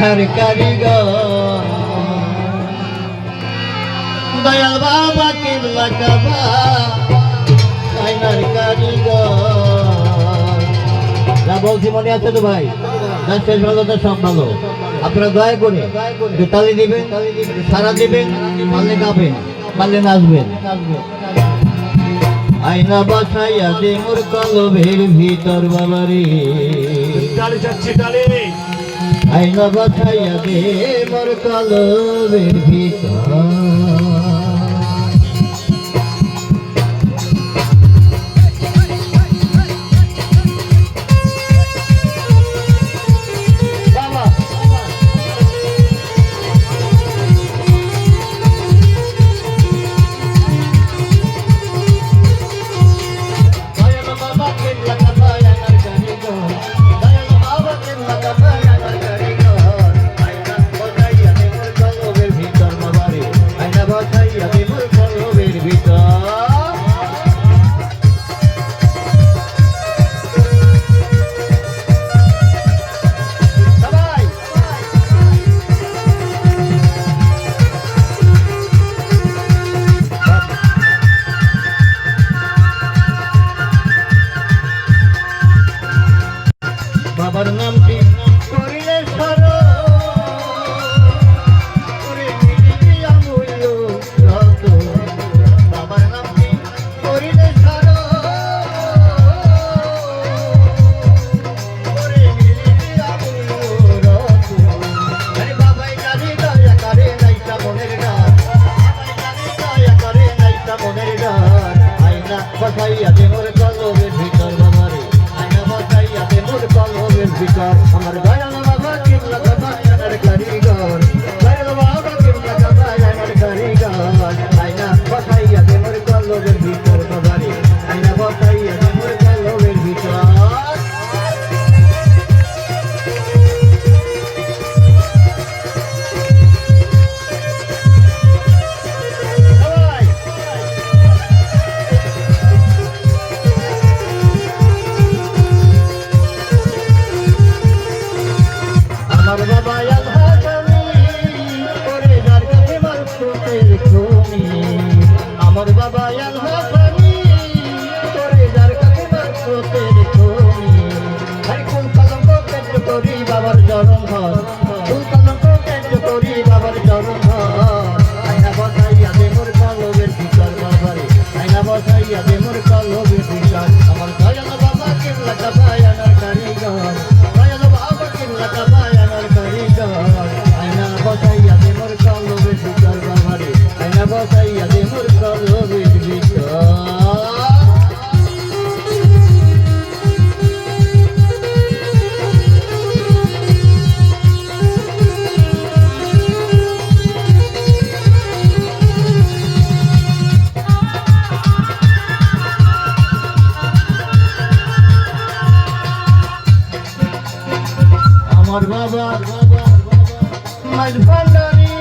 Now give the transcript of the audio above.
ঘর কারিগর। গয়াল বাবা কিবলা কাবা আইনার কারিগর। যা বলছি মনে আছে তো ভাই? যা শেষ ভালো, তা সব ভালো। আপনারা দয়া করে তালি দিবেন, সারা দিবেন গাবেন নাচবেন। আয়না বাসাইয়া দে মোর কলবের ভিতর বাবারে। আইনা বাছাইয়া দে মোর কলবের ভিতর। I'm নামটি করিলে সরো Pasai, ya tengo. বিকাশ আমার দয়াল বাবা কিবলা বাবা কানার কারি আমার বাবা বাবা মাঝ ভান্ডারী